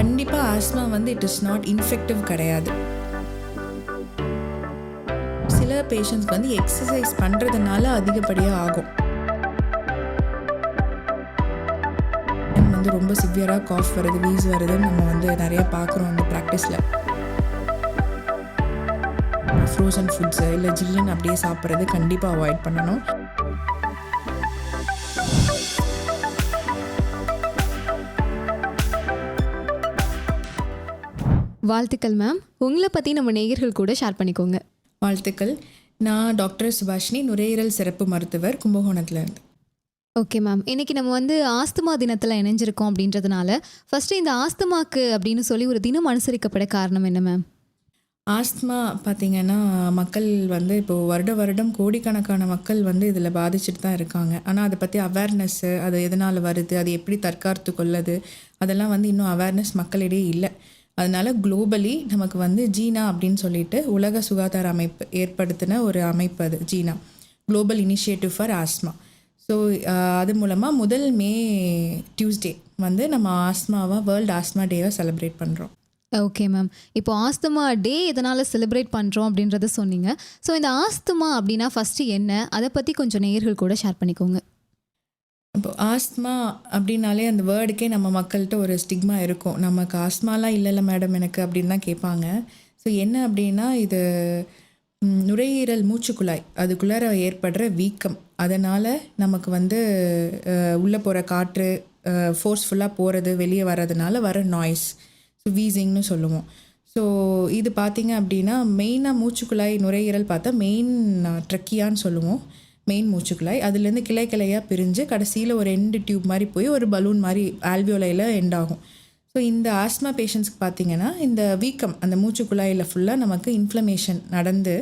கண்டிப்பாக ஆஸ்மா வந்து it is not infective கிடையாது. சில பேஷண்ட்ஸ்க்கு வந்து எக்ஸசைஸ் பண்ணுறதுனால அதிகப்படியாக ஆகும். நம்ம வந்து ரொம்ப சிவியராக காஃப் வருது வீஸ் வருதுன்னு நம்ம வந்து நிறைய பார்க்குறோம் அந்த ப்ராக்டிஸில் ஃப்ரோசன் ஃபுட்ஸு இல்லை ஜில்லுன்னு அப்படியே சாப்பிட்றது கண்டிப்பாக அவாய்ட் பண்ணணும். வாழ்த்துக்கள் மேம் உங்களை பற்றி நம்ம நேயர்கள் கூட ஷேர் பண்ணிக்கோங்க. வாழ்த்துக்கள். நான் டாக்டர் சுபாஷினி நுரையீரல் சிறப்பு மருத்துவர் கும்பகோணத்துல இருந்து. ஓகே மேம் இன்னைக்கு நம்ம வந்து ஆஸ்துமா தினத்தில் இணைஞ்சிருக்கோம் அப்படின்றதுனால ஃபர்ஸ்ட் இந்த ஆஸ்துமாக்கு அப்படின்னு சொல்லி ஒரு தினம் அனுசரிக்கப்பட காரணம் என்ன மேம் ஆஸ்துமா பார்த்தீங்கன்னா மக்கள் வந்து இப்போது வருட வருடம் கோடிக்கணக்கான மக்கள் வந்து இதில் பாதிச்சுட்டு தான் இருக்காங்க. ஆனால் அதை பற்றி அவேர்னஸ்ஸு அது எதனால் வருது அது எப்படி தற்காத்து கொள்ளுது அதெல்லாம் வந்து இன்னும் அவேர்னஸ் மக்களிடையே இல்லை. அதனால் குளோபலி நமக்கு வந்து ஜீனா அப்படின்னு சொல்லிட்டு உலக சுகாதார அமைப்பு ஏற்படுத்தின ஒரு அமைப்பு அது GINA. Global initiative for asthma so அது மூலமாக முதல் மே டியூஸ்டே வந்து நம்ம ஆஸ்மாவை வேர்ல்டு ஆஸ்மா டேவை செலிப்ரேட் பண்ணுறோம் ஓகே மேம் இப்போ ஆஸ்துமா டே எதனால் செலிப்ரேட் பண்ணுறோம் அப்படின்றத சொன்னீங்க. ஸோ இந்த ஆஸ்துமா அப்படின்னா ஃபஸ்ட்டு என்ன? அதை பற்றி கொஞ்சம் நேயர்கள் கூட ஷேர் பண்ணிக்கோங்க. இப்போ ஆஸ்மா அப்படின்னாலே அந்த வேர்டுக்கே நம்ம மக்கள்கிட்ட ஒரு ஸ்டிக்மா இருக்கும். நமக்கு ஆஸ்மாலாம் இல்லைல்ல மேடம் எனக்கு அப்படின்னு தான் கேட்பாங்க. ஸோ என்ன அப்படின்னா இது நுரையீரல் மூச்சுக்குழாய். அதுக்குள்ளார ஏற்படுற வீக்கம். அதனால் நமக்கு வந்து உள்ளே போகிற காற்று ஃபோர்ஸ்ஃபுல்லாக போகிறது வெளியே வர்றதுனால வர நாய்ஸ் ஸோ வீசிங்னு சொல்லுவோம். ஸோ இது பார்த்தீங்க அப்படின்னா மெயினாக மூச்சுக்குழாய் நுரையீரல் பார்த்தா மெயின் ட்ரக்கியான்னு சொல்லுவோம். மெயின் மூச்சுக்குழாய். அதுலேருந்து கிளை கிளையாக பிரிஞ்சு கடைசியில் ஒரு எண்டு டியூப் மாதிரி போய் ஒரு பலூன் மாதிரி ஆல்வியோலையில் எண்ட் ஆகும். ஸோ இந்த ஆஸ்மா பேஷண்ட்ஸ்க்கு பார்த்தீங்கன்னா இந்த வீக்கம் அந்த மூச்சுக்குழாயில் ஃபுல்லாக நமக்கு இன்ஃப்ளமேஷன் நடந்து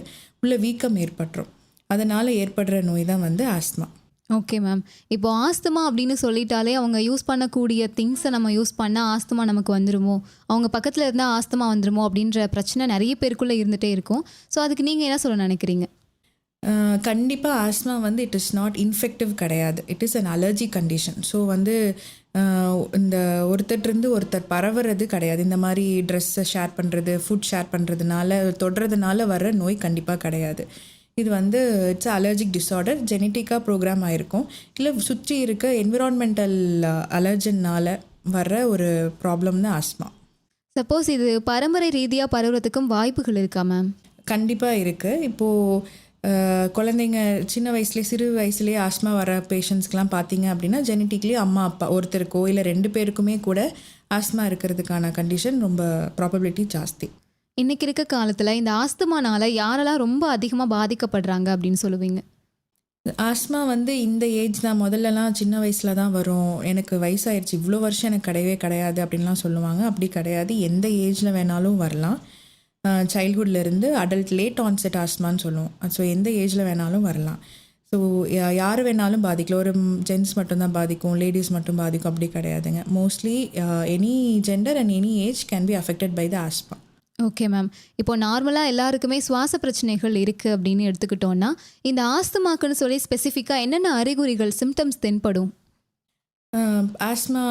உள்ள வீக்கம் ஏற்பட்டுரும். அதனால் ஏற்படுற நோய் தான் வந்து ஆஸ்மா ஓகே மேம் இப்போ ஆஸ்துமா அப்படின்னு சொல்லிட்டாலே அவங்க யூஸ் பண்ணக்கூடிய திங்ஸை நம்ம யூஸ் பண்ணால் ஆஸ்துமா நமக்கு வந்துருமோ? அவங்க பக்கத்தில் இருந்தால் ஆஸ்துமா வந்துருமோ அப்படின்ற பிரச்சனை நிறைய பேருக்குள்ளே இருந்துகிட்டே இருக்கும். ஸோ அதுக்கு நீங்கள் என்ன சொல்ல நினைக்கிறீங்க? கண்டிப்பாக ஆஸ்மா வந்து இட் இஸ் நாட் இன்ஃபெக்டிவ் கிடையாது. It is an allergy condition so வந்து இந்த ஒருத்தர்லேருந்து ஒருத்தர் பரவுறது கிடையாது. இந்த மாதிரி ட்ரெஸ்ஸை ஷேர் பண்ணுறது ஃபுட் ஷேர் பண்ணுறதுனால தொடுறதுனால வர்ற நோய் கண்டிப்பாக கிடையாது. இது வந்து இட்ஸ் அலர்ஜிக் டிஸார்டர் ஜெனட்டிக்காக ப்ரோக்ராம் ஆயிருக்கும். இல்லை சுற்றி இருக்க என்விரான்மெண்டல் அலர்ஜினால் வர்ற ஒரு ப்ராப்ளம் தான் ஆஸ்மா சப்போஸ் இது பரம்பரை ரீதியாக பரவுறதுக்கும் வாய்ப்புகள் இருக்கா மேம் கண்டிப்பாக இருக்குது இப்போது குழந்தைங்க சின்ன வயசுலேயே சிறு வயசுலேயே ஆஸ்மா வர பேஷண்ட்ஸ்க்கெலாம் பார்த்தீங்க அப்படின்னா ஜெனட்டிக்லி அம்மா அப்பா ஒருத்தருக்கோ இல்லை ரெண்டு பேருக்குமே கூட ஆஸ்மா இருக்கிறதுக்கான கண்டிஷன் ரொம்ப ப்ராபபிலிட்டி ஜாஸ்தி. இன்னைக்கு இருக்க காலத்தில் இந்த ஆஸ்துமானால யாரெல்லாம் ரொம்ப அதிகமாக பாதிக்கப்படுறாங்க அப்படின்னு சொல்லுவீங்க? ஆஸ்மா வந்து இந்த ஏஜ் தான். முதல்லலாம் சின்ன வயசில் தான் வரும். எனக்கு வயசாயிருச்சு. இவ்வளோ வருஷம் எனக்கு கிடையவே கிடையாது அப்படின்லாம் சொல்லுவாங்க. அப்படி கிடையாது. எந்த ஏஜில் வேணாலும் வரலாம். சைல்ட்ஹுட்ல இருந்து அடல்ட் லேட் ஆன்செட் ஆஸ்மான்னு சொல்லுவோம். ஸோ எந்த ஏஜில் வேணாலும் வரலாம். ஸோ யார் வேணாலும் பாதிக்கலாம். ஒரு ஜென்ட்ஸ் மட்டும்தான் பாதிக்கும். லேடிஸ் மட்டும் பாதிக்கும். அப்படி கிடையாதுங்க. Mostly any gender and any age can be affected by the asthma okay ma'am இப்போ நார்மலாக எல்லாருக்குமே சுவாச பிரச்சனைகள் இருக்குது அப்படின்னு எடுத்துக்கிட்டோன்னா இந்த ஆஸ்துமாக்குன்னு சொல்லி ஸ்பெசிஃபிக்காக என்னென்ன அறிகுறிகள் சிம்டம்ஸ் தென்படும்? ஆஸ்மா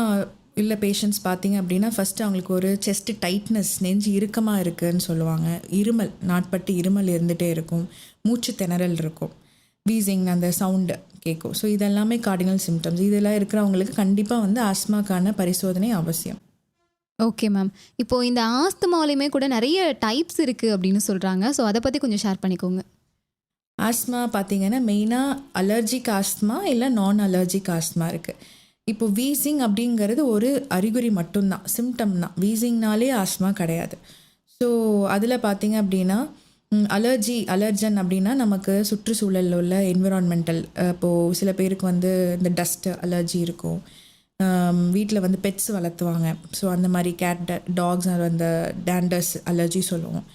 உள்ள பேஷண்ட்ஸ் பார்த்தீங்க அப்படின்னா ஃபஸ்ட்டு அவங்களுக்கு ஒரு செஸ்ட் டைட்னஸ் நெஞ்சு இறுக்கமாக இருக்குன்னு சொல்லுவாங்க. இருமல் நாட்பட்டு இருமல் இருந்துகிட்டே இருக்கும். மூச்சு திணறல் இருக்கும். வீசிங் அந்த சவுண்டு கேட்கும் ஸோ இதெல்லாமே கார்டினல் சிம்டம்ஸ் இதெல்லாம் இருக்கிறவங்களுக்கு கண்டிப்பாக வந்து ஆஸ்மாக்கான பரிசோதனை அவசியம். ஓகே மேம் இப்போ இந்த ஆஸ்துமாவிலையுமே கூட நிறைய டைப்ஸ் இருக்குது அப்படின்னு சொல்கிறாங்க ஸோ அதை பற்றி கொஞ்சம் ஷேர் பண்ணிக்கோங்க. ஆஸ்மா பார்த்தீங்கன்னா மெயினாக அலர்ஜிக் ஆஸ்மா இல்லை நான் அலர்ஜிக் ஆஸ்மா இருக்குது இப்போ வீசிங் அப்படிங்கிறது ஒரு அறிகுறி மட்டும்தான் சிம்டம் தான். வீசிங்னாலே ஆஸ்மா கிடையாது. ஸோ அதில் பார்த்தீங்க அப்படின்னா அலர்ஜி அலர்ஜன் அப்படின்னா நமக்கு சுற்றுச்சூழலில் உள்ள என்விரான்மெண்டல் இப்போது சில பேருக்கு வந்து இந்த டஸ்ட் அலர்ஜி இருக்கும். வீட்டில் வந்து பெட்ஸ் வளர்த்துவாங்க. ஸோ அந்த மாதிரி கேட் டாக்ஸ் அந்த டேண்டர்ஸ் அலர்ஜி சொல்லுவோம்.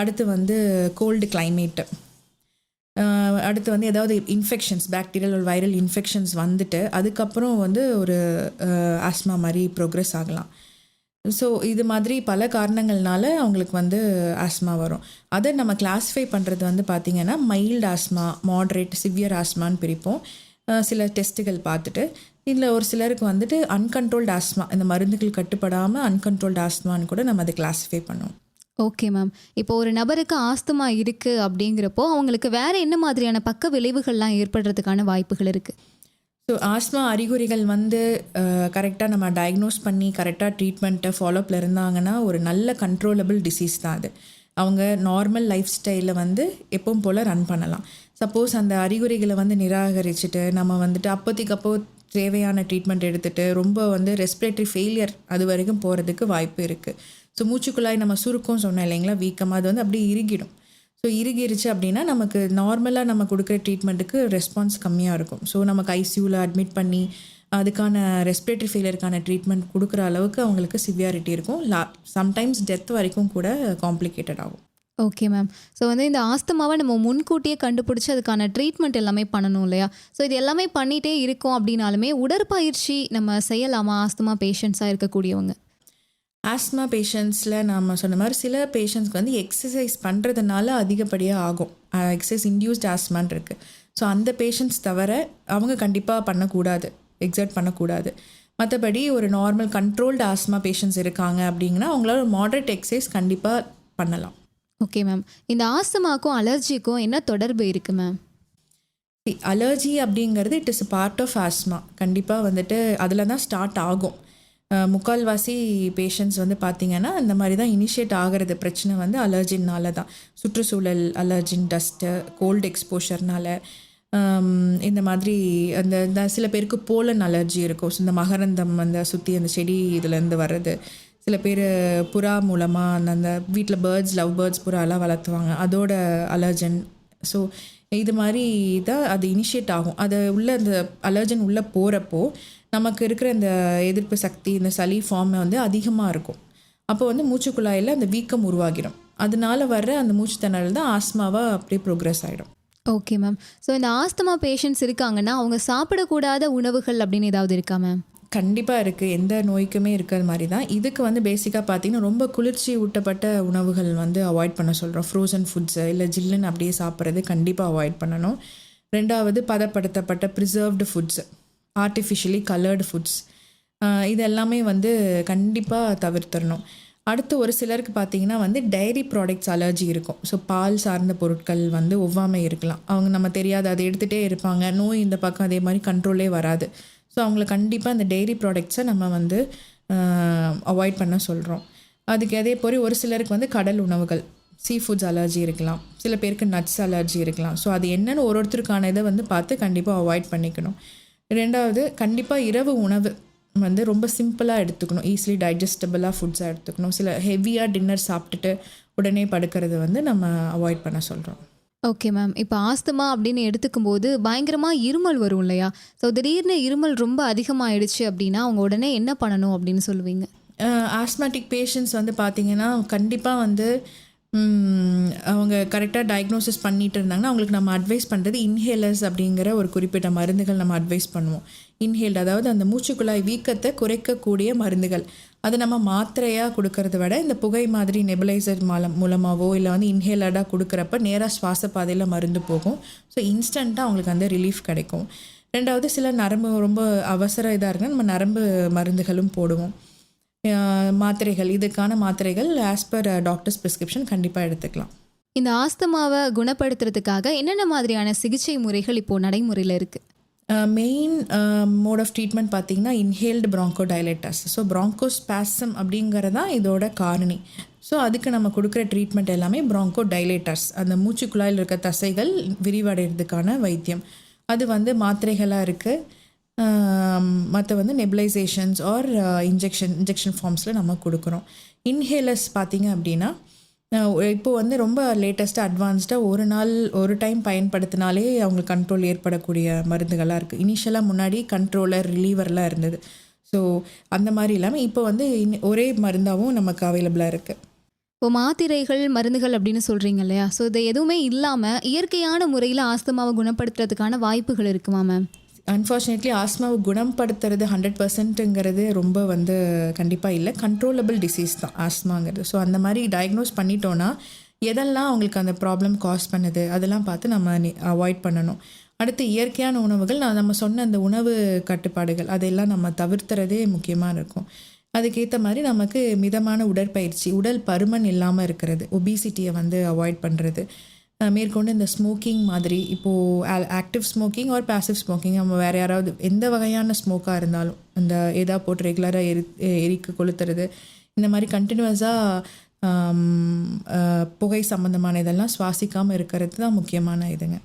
அடுத்து வந்து கோல்டு கிளைமேட்டு அடுத்து வந்து ஏதாவது இன்ஃபெக்ஷன்ஸ் பேக்டீரியல் ஒரு வைரல் இன்ஃபெக்ஷன்ஸ் வந்துட்டு அதுக்கப்புறம் வந்து ஒரு ஆஸ்மா மாதிரி ப்ரோக்ரஸ் ஆகலாம். ஸோ இது மாதிரி பல காரணங்கள்னால அவங்களுக்கு வந்து ஆஸ்மா வரும். அதை நம்ம கிளாஸிஃபை பண்ணுறது வந்து பார்த்திங்கன்னா மைல்டு ஆஸ்மா மாட்ரேட் சிவியர் ஆஸ்மான்னு பிரிப்போம். சில டெஸ்ட்டுகள் பார்த்துட்டு இதில் ஒரு சிலருக்கு வந்துட்டு அன்கண்ட்ரோல்டு ஆஸ்மா இந்த மருந்துகள் கட்டுப்படாமல் அன்கண்ட்ரோல்டு ஆஸ்மான்னு கூட நம்ம அதை கிளாஸிஃபை பண்ணுவோம். ஓகே மேம் இப்போ ஒரு நபருக்கு ஆஸ்துமா இருக்குது அப்படிங்கிறப்போ அவங்களுக்கு வேற என்ன மாதிரியான பக்க விளைவுகள்லாம் ஏற்படுறதுக்கான வாய்ப்புகள் இருக்குது ஸோ ஆஸ்மா அறிகுறிகள் வந்து கரெக்டாக நம்ம டயக்னோஸ் பண்ணி கரெக்டாக ட்ரீட்மெண்ட்டை ஃபாலோப்பில் இருந்தாங்கன்னா ஒரு நல்ல கண்ட்ரோலபிள் டிசீஸ் தான் அது. அவங்க நார்மல் லைஃப் ஸ்டைலில் வந்து எப்பவும் போல் ரன் பண்ணலாம். சப்போஸ் அந்த அறிகுறிகளை வந்து நிராகரிச்சுட்டு நம்ம வந்துட்டு அப்போதைக்கு அப்போ தேவையான ட்ரீட்மெண்ட் எடுத்துகிட்டு ரொம்ப வந்து ரெஸ்பிரேட்டரி ஃபெயிலியர் அது வரைக்கும் போகிறதுக்கு வாய்ப்பு இருக்குது ஸோ மூச்சுக்குழாய் நம்ம சுருக்கம் சொன்னோம் இல்லைங்களா வீக்கமாக அது வந்து அப்படியே இறுகிடும். ஸோ இறுகிருச்சு அப்படின்னா நமக்கு நார்மலாக நம்ம கொடுக்குற ட்ரீட்மெண்ட்டுக்கு ரெஸ்பான்ஸ் கம்மியாக இருக்கும். ஸோ நமக்கு ஐசியூவில் அட்மிட் பண்ணி அதுக்கான ரெஸ்பிரேட்டரி ஃபெயிலியருக்கான ட்ரீட்மெண்ட் கொடுக்குற அளவுக்கு அவங்களுக்கு சிவியாரிட்டி இருக்கும். லா சம்டைம்ஸ் டெத் வரைக்கும் கூட காம்ப்ளிகேட்டட் ஆகும். Okay ma'am. ஸோ வந்து இந்த ஆஸ்தமாவை நம்ம முன்கூட்டியே கண்டுபிடிச்சி அதுக்கான ட்ரீட்மெண்ட் எல்லாமே பண்ணணும் இல்லையா? ஸோ இது எல்லாமே பண்ணிகிட்டே இருக்கோம் அப்படின்னாலுமே உடற்பயிற்சி நம்ம செய்யலாமா? ஆஸ்தமா பேஷண்ட்ஸாக இருக்கக்கூடியவங்க? ஆஸ்மா பேஷண்ட்ஸில் நம்ம சொன்ன மாதிரி சில பேஷண்ட்ஸ்க்கு வந்து எக்ஸசைஸ் பண்ணுறதுனால அதிகப்படியாக ஆகும். எக்ஸசைஸ் இன்டியூஸ்ட் ஆஸ்மான் இருக்குது ஸோ அந்த பேஷண்ட்ஸ் தவிர அவங்க கண்டிப்பாக பண்ணக்கூடாது. எக்ஸர்ட் பண்ணக்கூடாது. மற்றபடி ஒரு நார்மல் கண்ட்ரோல்டு ஆஸ்மா பேஷண்ட்ஸ் இருக்காங்க அப்படிங்கன்னா அவங்களால ஒரு மாடரேட் எக்ஸசைஸ் கண்டிப்பாக பண்ணலாம். ஓகே மேம் இந்த ஆஸ்துமாக்கும் அலர்ஜிக்கும் என்ன தொடர்பு இருக்குது மேம் அலர்ஜி அப்படிங்கிறது it is part of asthma கண்டிப்பாக வந்துட்டு அதில் தான் ஸ்டார்ட் ஆகும். முக்கால்வாசி பேஷண்ட்ஸ் வந்து பார்த்திங்கன்னா இந்த மாதிரி தான் இனிஷியேட் ஆகிறது. பிரச்சனை வந்து அலர்ஜின்னால தான். சுற்றுச்சூழல் அலர்ஜின் டஸ்ட்டு கோல்டு எக்ஸ்போஷர்னால இந்த மாதிரி அந்த இந்த சில பேருக்கு போலன் அலர்ஜி இருக்கும். ஸோ இந்த மகரந்தம் அந்த சுற்றி அந்த செடி இதுலேருந்து வர்றது. சில பேர் புறா மூலமாக அந்த அந்த வீட்டில் பேர்ட்ஸ் லவ் பேர்ட்ஸ் புறாலாம் வளர்த்துவாங்க. அதோட அலர்ஜன் ஸோ இது மாதிரி தான் அது இனிஷியேட் ஆகும். அது உள்ள அந்த அலர்ஜன் உள்ளே போகிறப்போ நமக்கு இருக்கிற இந்த எதிர்ப்பு சக்தி இந்த சளி ஃபார்ம் வந்து அதிகமாக இருக்கும். அப்போ வந்து மூச்சுக்குழாயில் அந்த வீக்கம் உருவாகிடும் அதனால வர்ற அந்த மூச்சு திணறல் தான் ஆஸ்மாவாக அப்படியே ப்ரோக்ரஸ் ஆகிடும் ஓகே மேம் ஸோ இந்த ஆஸ்துமா பேஷண்ட்ஸ் இருக்காங்கன்னா அவங்க சாப்பிடக்கூடாத உணவுகள் அப்படின்னு ஏதாவது இருக்கா மேம் கண்டிப்பாக இருக்குது எந்த நோய்க்குமே இருக்கிற மாதிரி தான். இதுக்கு வந்து பேசிக்காக பார்த்தீங்கன்னா ரொம்ப குளிர்ச்சி ஊட்டப்பட்ட உணவுகள் வந்து அவாய்ட் பண்ண சொல்கிறோம் ஃப்ரோசன் ஃபுட்ஸு இல்லை ஜில்லுன்னு அப்படியே சாப்பிட்றது கண்டிப்பாக அவாய்ட் பண்ணணும். ரெண்டாவது பதப்படுத்தப்பட்ட preserved foods artificially coloured foods இது எல்லாமே வந்து கண்டிப்பாக தவிர்த்திடணும் அடுத்து ஒரு சிலருக்கு பார்த்தீங்கன்னா வந்து டைரி ப்ராடக்ட்ஸ் அலர்ஜி இருக்கும். ஸோ பால் சார்ந்த பொருட்கள் வந்து ஒவ்வாமை இருக்கலாம். அவங்க நம்ம தெரியாத அதை எடுத்துகிட்டே இருப்பாங்க. நோய் இந்த பக்கம் அதே மாதிரி கண்ட்ரோலே வராது. ஸோ அவங்கள கண்டிப்பாக அந்த டெய்ரி ப்ராடக்ட்ஸை நம்ம வந்து அவாய்ட் பண்ண சொல்கிறோம் அதுக்கு அதே போய் ஒரு சிலருக்கு வந்து கடல் உணவுகள் சீ ஃபுட்ஸ் அலர்ஜி இருக்கலாம். சில பேருக்கு நட்ஸ் அலர்ஜி இருக்கலாம். ஸோ அது என்னென்னு ஒரு ஒருத்தருக்கான இதை வந்து பார்த்து கண்டிப்பாக அவாய்ட் பண்ணிக்கணும். ரெண்டாவது கண்டிப்பாக இரவு உணவு வந்து ரொம்ப சிம்பிளாக எடுத்துக்கணும். ஈஸிலி டைஜஸ்டபிளாக ஃபுட்ஸாக எடுத்துக்கணும். சில ஹெவியாக டின்னர் சாப்பிட்டுட்டு உடனே படுக்கிறது வந்து நம்ம அவாய்ட் பண்ண சொல்கிறோம் ஓகே மேம் இப்போ ஆஸ்துமா அப்படின்னு எடுத்துக்கும் போது பயங்கரமாக இருமல் வரும் இல்லையா? ஸோ திடீர்னு இருமல் ரொம்ப அதிகமாகிடுச்சு அப்படின்னா அவங்க உடனே என்ன பண்ணணும் அப்படின்னு சொல்லுவீங்க? ஆஸ்மேட்டிக் பேஷண்ட்ஸ் வந்து பார்த்திங்கன்னா கண்டிப்பாக வந்து அவங்க கரெக்டாக டயக்னோசிஸ் பண்ணிட்டு இருந்தாங்கன்னா அவங்களுக்கு நம்ம அட்வைஸ் பண்ணுறது இன்ஹேலர்ஸ் அப்படிங்கிற ஒரு குறிப்பிட்ட மருந்துகள் நம்ம அட்வைஸ் பண்ணுவோம். இன்ஹேல்டு அதாவது அந்த மூச்சுக்குழாய் வீக்கத்தை குறைக்கக்கூடிய மருந்துகள். அதை நம்ம மாத்திரையாக கொடுக்கறத விட இந்த புகை மாதிரி நெபலைசர் மூலம் மூலமாகவோ இல்லை வந்து இன்ஹேலடாக கொடுக்குறப்ப நேராக சுவாச பாதையில் மருந்து போகும். ஸோ இன்ஸ்டண்ட்டாக அவங்களுக்கு அந்த ரிலீஃப் கிடைக்கும். ரெண்டாவது சில நரம்பு ரொம்ப அவசர இதாக இருக்குன்னா நம்ம நரம்பு மருந்துகளும் போடுவோம். மாத்திரைகள் இதுக்கான மாத்திரைகள் ஆஸ் பர் டாக்டர்ஸ் ப்ரிஸ்கிரிப்ஷன் கண்டிப்பாக எடுத்துக்கலாம். இந்த ஆஸ்துமாவை குணப்படுத்துறதுக்காக என்னென்ன மாதிரியான சிகிச்சை முறைகள் இப்போ நடைமுறையில் இருக்குது மெயின் மோட் ஆஃப் ட்ரீட்மெண்ட் பார்த்தீங்கன்னா inhaled bronchodilators so bronchospasm அப்படிங்கிறது தான் இதோட காரணி. ஸோ அதுக்கு நம்ம கொடுக்குற ட்ரீட்மெண்ட் எல்லாமே ப்ராங்கோ டைலேட்டர்ஸ் அந்த மூச்சுக்குழாயில் இருக்க தசைகள் விரிவடைகிறதுக்கான வைத்தியம். அது வந்து மாத்திரைகளாக இருக்குது மற்ற வந்து நெபுலைசேஷன்ஸ் ஆர் இன்ஜெக்ஷன் இன்ஜெக்ஷன் ஃபார்ம்ஸில் நம்ம கொடுக்குறோம். இன்ஹேலர்ஸ் பார்த்தீங்க அப்படின்னா இப்போது இப்போ வந்து ரொம்ப லேட்டஸ்ட்டாக அட்வான்ஸ்டாக ஒரு நாள் ஒரு டைம் பயன்படுத்தினாலே அவங்களுக்கு கண்ட்ரோல் ஏற்படக்கூடிய மருந்துகளாக இருக்குது இனிஷியலாக முன்னாடி கண்ட்ரோலர் ரிலீவர்லாம் இருந்தது. ஸோ அந்த மாதிரி இல்லாமல் இப்போ வந்து ஒரே மருந்தாகவும் நமக்கு அவைலபிளாக இருக்குது இப்போ மாத்திரைகள் மருந்துகள் அப்படின்னு சொல்கிறீங்க இல்லையா? ஸோ இது எதுவுமே இல்லாமல் இயற்கையான முறையில் ஆஸ்துமாவை குணப்படுத்துறதுக்கான வாய்ப்புகள் இருக்குமா மேம் அன்ஃபார்ச்சுனேட்லி ஆஸ்மாவை குணப்படுத்துறது ஹண்ட்ரட் பர்சன்ட்டுங்கிறது ரொம்ப வந்து கண்டிப்பாக இல்லை. கண்ட்ரோலபிள் டிசீஸ் தான் ஆஸ்மாங்கிறது ஸோ அந்த மாதிரி டயக்னோஸ் பண்ணிட்டோன்னா எதெல்லாம் அவங்களுக்கு அந்த ப்ராப்ளம் காஸ் பண்ணுது அதெல்லாம் பார்த்து நம்ம அவாய்ட் பண்ணணும். அடுத்து இயற்கையான உணவுகள் நான் நம்ம சொன்ன அந்த உணவு கட்டுப்பாடுகள் அதையெல்லாம் நம்ம தவிர்த்துறதே முக்கியமாக இருக்கும். அதுக்கேற்ற மாதிரி நமக்கு மிதமான உடற்பயிற்சி உடல் பருமன் இல்லாமல் இருக்கிறது ஒபிசிட்டியை வந்து அவாய்ட் பண்ணுறது மேற்கொண்டு இந்த ஸ்மோக்கிங் மாதிரி இப்போது active smoking or passive smoking நம்ம வேறு யாராவது எந்த வகையான ஸ்மோக்காக இருந்தாலும் இந்த எதாக போட்டு ரெகுலராக எரி எரிக்கு கொளுத்துறது இந்த மாதிரி கண்டினியூஸாக புகை சம்மந்தமான இதெல்லாம் சுவாசிக்காமல் இருக்கிறது தான் முக்கியமான இதுங்க.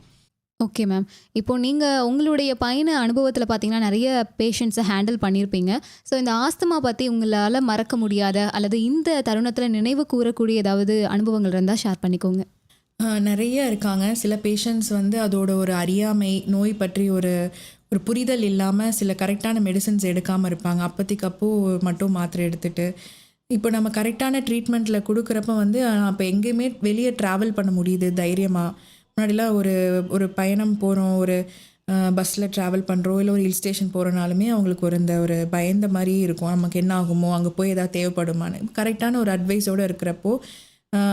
ஓகே மேம் இப்போ நீங்கள் உங்களுடைய பயண அனுபவத்தில் பார்த்தீங்கன்னா நிறைய பேஷண்ட்ஸை ஹேண்டில் பண்ணியிருப்பீங்க ஸோ இந்த ஆஸ்துமா பற்றி உங்களால் மறக்க முடியாத அல்லது இந்த தருணத்தில் நினைவு கூறக்கூடிய ஏதாவது அனுபவங்கள் இருந்தால் ஷேர் பண்ணிக்கோங்க. நிறைய இருக்காங்க. சில பேஷண்ட்ஸ் வந்து அதோட ஒரு அறியாமை நோய் பற்றி ஒரு ஒரு புரிதல் இல்லாமல் சில கரெக்டான மெடிசன்ஸ் எடுக்காமல் இருப்பாங்க. அப்போதைக்கு அப்போ மட்டும் மாத்திரை எடுத்துகிட்டு இப்போ நம்ம கரெக்டான ட்ரீட்மெண்ட்டில் கொடுக்குறப்ப வந்து அப்போ எங்கேயுமே வெளியே ட்ராவல் பண்ண முடியுது தைரியமாக முன்னாடிலாம் ஒரு ஒரு பயணம் போகிறோம் ஒரு பஸ்ஸில் ட்ராவல் பண்ணுறோம் இல்லை ஒரு ஹில் ஸ்டேஷன் போகிறனாலுமே அவங்களுக்கு ஒரு இந்த ஒரு பயந்த மாதிரி இருக்கும். நமக்கு என்ன ஆகுமோ அங்கே போய் எதாவது தேவைப்படுமான்னு. கரெக்டான ஒரு அட்வைஸோடு இருக்கிறப்போ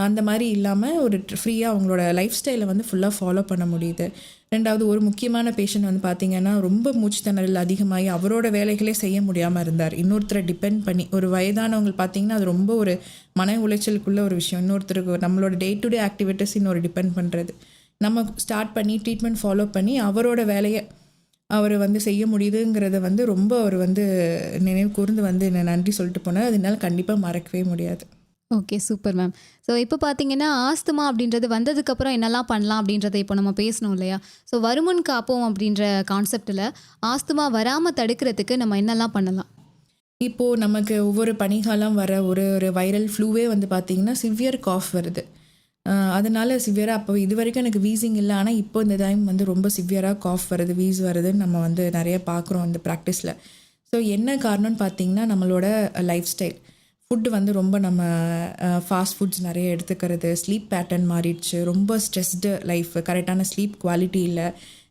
அந்த மாதிரி இல்லாமல் ஒரு ஃப்ரீயாக அவங்களோட லைஃப் ஸ்டைலை வந்து ஃபுல்லாக ஃபாலோ பண்ண முடியுது. ரெண்டாவது ஒரு முக்கியமான பேஷண்ட் வந்து பார்த்திங்கன்னா ரொம்ப மூச்சு திணறல் அதிகமாகி அவரோட வேலைகளே செய்ய முடியாமல் இருந்தார். இன்னொருத்தரை டிபெண்ட் பண்ணி ஒரு வயதானவங்க பார்த்தீங்கன்னா அது ரொம்ப ஒரு மன உளைச்சலுக்குள்ள ஒரு விஷயம். இன்னொருத்தருக்கு நம்மளோட டே டு டே ஆக்டிவிட்டீஸ் இன்னொரு டிபெண்ட் பண்ணுறது நம்ம ஸ்டார்ட் பண்ணி ட்ரீட்மெண்ட் ஃபாலோ பண்ணி அவரோட வேலையை அவர் வந்து செய்ய முடியுதுங்கிறத வந்து ரொம்ப அவர் வந்து நினைவு கூர்ந்து வந்து என்னை நன்றி சொல்லிட்டு போனார். அதனால கண்டிப்பாக மறக்கவே முடியாது. Okay super ma'am. ஸோ இப்போ பார்த்தீங்கன்னா ஆஸ்துமா அப்படின்றது வந்ததுக்கப்புறம் என்னெல்லாம் பண்ணலாம் அப்படின்றத இப்போ நம்ம பேசணும் இல்லையா? ஸோ வருமுன் காப்போம் அப்படின்ற கான்செப்டில் ஆஸ்துமா வராமல் தடுக்கிறதுக்கு நம்ம என்னெல்லாம் பண்ணலாம்? இப்போது நமக்கு ஒவ்வொரு பனிகாலம் வர ஒரு ஒரு வைரல் ஃப்ளூவே வந்து பார்த்திங்கன்னா சிவியர் காஃப் வருது. அதனால் அதனால சிவியராக அப்போ இது வரைக்கும் எனக்கு வீசிங் இல்லை. ஆனால் இப்போ இந்த டைம் வந்து ரொம்ப சிவியராக காஃப் வருது வீஸ் வருதுன்னு நம்ம வந்து நிறைய பார்க்குறோம் அந்த ப்ராக்டிஸில் ஸோ என்ன காரணம்னு பார்த்தீங்கன்னா நம்மளோட லைஃப் ஸ்டைல் ஃபுட்டு வந்து ரொம்ப நம்ம ஃபாஸ்ட் ஃபுட்ஸ் நிறைய எடுத்துக்கிறது. ஸ்லீப் பேட்டர்ன் மாறிடுச்சு. ரொம்ப ஸ்ட்ரெஸ்டு லைஃப் கரெக்டான ஸ்லீப் குவாலிட்டி இல்லை.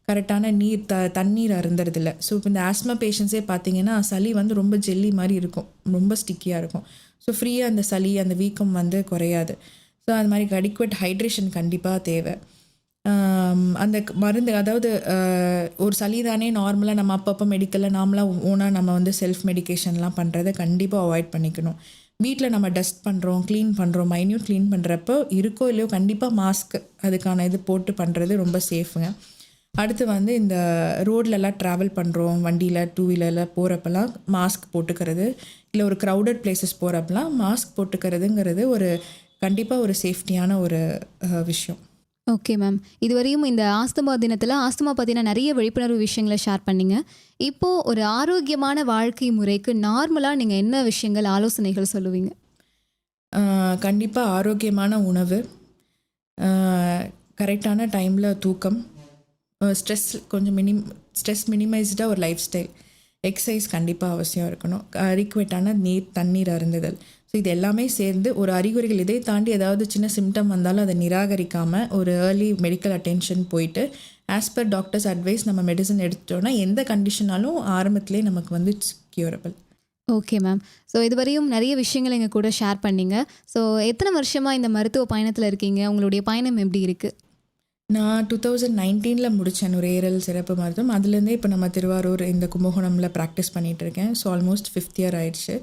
கரெக்டான நீர் த தண்ணீர் அருந்துறதில்ல ஸோ இப்போ இந்த ஆஸ்மா பேஷண்ட்ஸே பார்த்தீங்கன்னா சளி வந்து ரொம்ப ஜெல்லி மாதிரி இருக்கும். ரொம்ப ஸ்டிக்கியாக இருக்கும். ஸோ ஃப்ரீயாக அந்த சளி அந்த வீக்கம் வந்து குறையாது. ஸோ அது மாதிரி அடிக்குவேட் ஹைட்ரேஷன் கண்டிப்பாக தேவை. அந்த மருந்து அதாவது ஒரு சளி தானே நார்மலாக நம்ம அப்பப்போ மெடிக்கலில் நார்மலாக ஓனாக நம்ம வந்து செல்ஃப் மெடிக்கேஷன்லாம் பண்ணுறதை கண்டிப்பாக அவாய்ட் பண்ணிக்கணும். வீட்டில் நம்ம டஸ்ட் பண்ணுறோம் க்ளீன் பண்ணுறோம் மைன்யூட் க்ளீன் பண்ணுறப்போ இருக்கோ இல்லையோ கண்டிப்பாக மாஸ்க் அதுக்கான இது போட்டு பண்ணுறது ரொம்ப சேஃபுங்க அடுத்து வந்து இந்த ரோட்லலாம் ட்ராவல் பண்ணுறோம் வண்டியில் டூ வீலரில் போகிறப்பெல்லாம் மாஸ்க் போட்டுக்கிறது. இல்லை ஒரு க்ரௌடட் பிளேசஸ் போகிறப்பெல்லாம் மாஸ்க் போட்டுக்கிறதுங்கிறது ஒரு கண்டிப்பாக ஒரு சேஃப்டியான ஒரு விஷயம். ஓகே மேம் இதுவரையும் இந்த ஆஸ்துமா தினத்தில் ஆஸ்துமா பற்றின நிறைய விழிப்புணர்வு விஷயங்களை ஷேர் பண்ணீங்க. இப்போது ஒரு ஆரோக்கியமான வாழ்க்கை முறைக்கு நார்மலாக நீங்கள் என்ன விஷயங்கள் ஆலோசனைகள் சொல்லுவீங்க? கண்டிப்பாக ஆரோக்கியமான உணவு கரெக்டான டைமில் தூக்கம் ஸ்ட்ரெஸ் கொஞ்சம் மினிம் ஸ்ட்ரெஸ் மினிமைஸ்டாக ஒரு லைஃப் ஸ்டைல் எக்ஸசைஸ் கண்டிப்பாக அவசியம் இருக்கணும். அடிக்குவேட்டான நீர் தண்ணீர் அருந்துதல். ஸோ இது எல்லாமே சேர்ந்து ஒரு அறிகுறிகள் இதை தாண்டி ஏதாவது சின்ன சிம்டம் வந்தாலும் அதை நிராகரிக்காமல் ஒரு ஏர்லி மெடிக்கல் அட்டென்ஷன் போயிட்டு ஆஸ் பர் டாக்டர்ஸ் அட்வைஸ் நம்ம மெடிசன் எடுத்துட்டோன்னா எந்த கண்டிஷனாலும் ஆரம்பத்திலே நமக்கு வந்து கியூரபிள் ஓகே மேம் ஸோ இதுவரையும் நிறைய விஷயங்கள் எங்கள் கூட ஷேர் பண்ணிங்க. ஸோ எத்தனை வருஷமாக இந்த மருத்துவ பயணத்தில் இருக்கீங்க? உங்களுடைய பயணம் எப்படி இருக்குது நான் டூ தௌசண்ட் நைன்டீனில் முடித்தேன் நுரையீரல் சிறப்பு மருத்துவம். அதுலேருந்தே இப்போ நம்ம திருவாரூர் இந்த கும்பகோணமில் ப்ராக்டிஸ் பண்ணிகிட்ருக்கேன் ஸோ ஆல்மோஸ்ட் ஃபிஃப்த் இயர் ஆயிடுச்சு.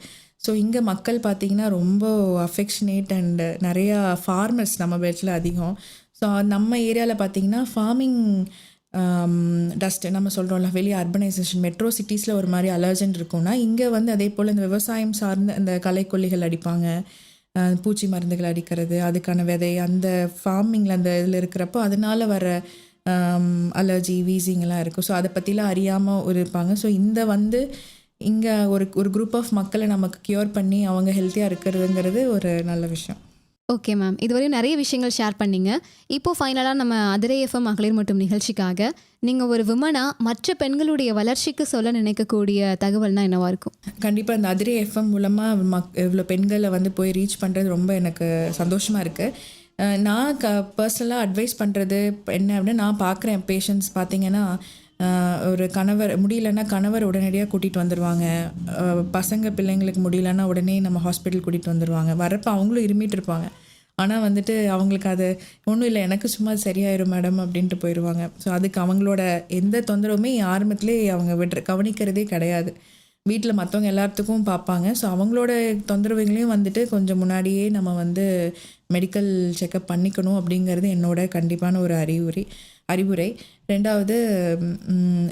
ஸோ இங்கே மக்கள் பார்த்திங்கன்னா ரொம்ப அஃபெக்ஷனேட் அண்ட் நிறையா ஃபார்மர்ஸ் நம்ம பேட்டில் அதிகம். ஸோ நம்ம ஏரியாவில் பார்த்திங்கன்னா ஃபார்மிங் டஸ்ட் um, நம்ம சொல்கிறோம்ல வெளியே அர்பனைசேஷன் மெட்ரோ சிட்டிஸில் ஒரு மாதிரி அலர்ஜென்ட் இருக்கும்னா இங்கே வந்து அதே போல் இந்த விவசாயம் சார்ந்த அந்த கலைக்கொல்லிகள் அடிப்பாங்க. பூச்சி மருந்துகள் அடிக்கிறது அதுக்கான விதை அந்த ஃபார்மிங்கில் அந்த இதில் இருக்கிறப்போ அதனால் வர அலர்ஜி வீசிங்லாம் இருக்கும். ஸோ அதை பற்றிலாம் அறியாமல் ஒரு இருப்பாங்க. ஸோ இந்த வந்து இங்கே ஒரு ஒரு குரூப் ஆஃப் மக்களை நமக்கு க்யூர் பண்ணி அவங்க ஹெல்த்தியாக இருக்கிறதுங்கிறது ஒரு நல்ல விஷயம். Okay ma'am. இதுவரையும் நிறைய விஷயங்கள் ஷேர் பண்ணீங்க. இப்போது ஃபைனலாக நம்ம அதிரை எஃப்எம் மகளிர் மட்டும் நிகழ்ச்சிக்காக நீங்கள் ஒரு விமனாக மற்ற பெண்களுடைய வளர்ச்சிக்கு சொல்ல நினைக்கக்கூடிய தகவல்னா என்னவா இருக்கும்? கண்டிப்பாக இந்த அதிரை எஃப்எம் மூலமாக மக் இவ்வளோ பெண்களை வந்து போய் ரீச் பண்ணுறது ரொம்ப எனக்கு சந்தோஷமாக இருக்குது நான் க பர்சனலாக அட்வைஸ் பண்ணுறது என்ன அப்படின்னா நான் பார்க்குறேன் பேஷண்ட்ஸ் பார்த்தீங்கன்னா ஒரு கணவர் முடியலன்னா கணவர் உடனடியாக கூட்டிகிட்டு வந்துடுவாங்க பசங்க பிள்ளைங்களுக்கு முடியலன்னா உடனே நம்ம ஹாஸ்பிட்டல் கூட்டிகிட்டு வந்துடுவாங்க வரப்போ அவங்களும் இருமிட்டு இருப்பாங்க. ஆனால் வந்துட்டு அவங்களுக்கு அது ஒன்றும் இல்லை எனக்கு சும்மா சரியாயிரும் மேடம் அப்படின்ட்டு போயிடுவாங்க ஸோ அதுக்கு அவங்களோட எந்த தொந்தரவுமே ஆரம்பத்திலே அவங்க விடுற கவனிக்கிறதே கிடையாது. வீட்டில் மற்றவங்க எல்லாத்துக்கும் பார்ப்பாங்க ஸோ அவங்களோட தொந்தரவுகளையும் வந்துட்டு கொஞ்சம் முன்னாடியே நம்ம வந்து மெடிக்கல் செக்கப் பண்ணிக்கணும் அப்படிங்கிறது என்னோட கண்டிப்பான ஒரு அறிவுரை அறிவுரை. ரெண்டாவது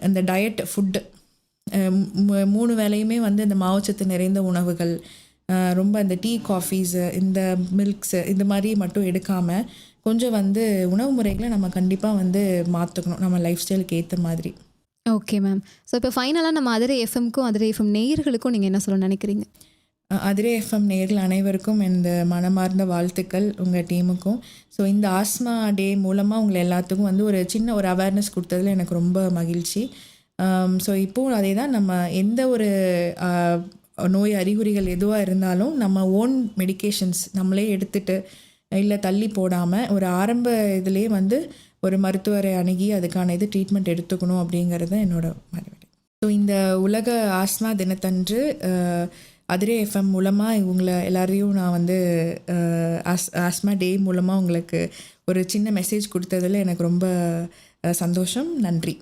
இந்த டயட் ஃபுட்டு மூணு வேலையுமே வந்து இந்த மாவுச்சத்து நிறைந்த உணவுகள் ரொம்ப இந்த டீ காஃபீஸு இந்த மில்க்ஸு இந்த மாதிரி மட்டும் எடுக்காமல் கொஞ்சம் வந்து உணவு முறைகளை நம்ம கண்டிப்பாக வந்து மாற்றுக்கணும் நம்ம லைஃப் ஸ்டைலுக்கு ஏற்ற மாதிரி. ஓகே மேம் ஸோ இப்போ ஃபைனலாக நம்ம அதிரை எஃப்எம்க்கும் அதிரை எஃப்எம் நேயர்களுக்கும் நீங்கள் என்ன சொல்ல நினைக்கிறீங்க? அஹ் அதிரே எஃப்எம் நேர்கள் அனைவருக்கும் இந்த மனமார்ந்த வாழ்த்துக்கள் உங்கள் டீமுக்கும். ஸோ இந்த ஆஸ்மா டே மூலமாக உங்களை எல்லாத்துக்கும் வந்து ஒரு சின்ன ஒரு அவேர்னஸ் கொடுத்ததுல எனக்கு ரொம்ப மகிழ்ச்சி. ஸோ இப்போது அதே தான் நம்ம எந்த ஒரு நோய் அறிகுறிகள் எதுவாக இருந்தாலும் நம்ம ஓன் மெடிகேஷன்ஸ் நம்மளே எடுத்துகிட்டு இல்லை தள்ளி போடாமல் ஒரு ஆரம்ப இதுலேயே வந்து ஒரு மருத்துவரை அணுகி அதுக்கான இது ட்ரீட்மெண்ட் எடுத்துக்கணும் அப்படிங்கிறது என்னோட மறுபடி ஸோ இந்த உலக ஆஸ்மா தினத்தன்று அதிரே எஃப்எம் மூலமாக இவங்களை எல்லாரையும் நான் வந்து ஆஸ் ஆஸ்மா டே மூலமாக உங்களுக்கு ஒரு சின்ன மெசேஜ் கொடுத்ததில் எனக்கு ரொம்ப சந்தோஷம். நன்றி.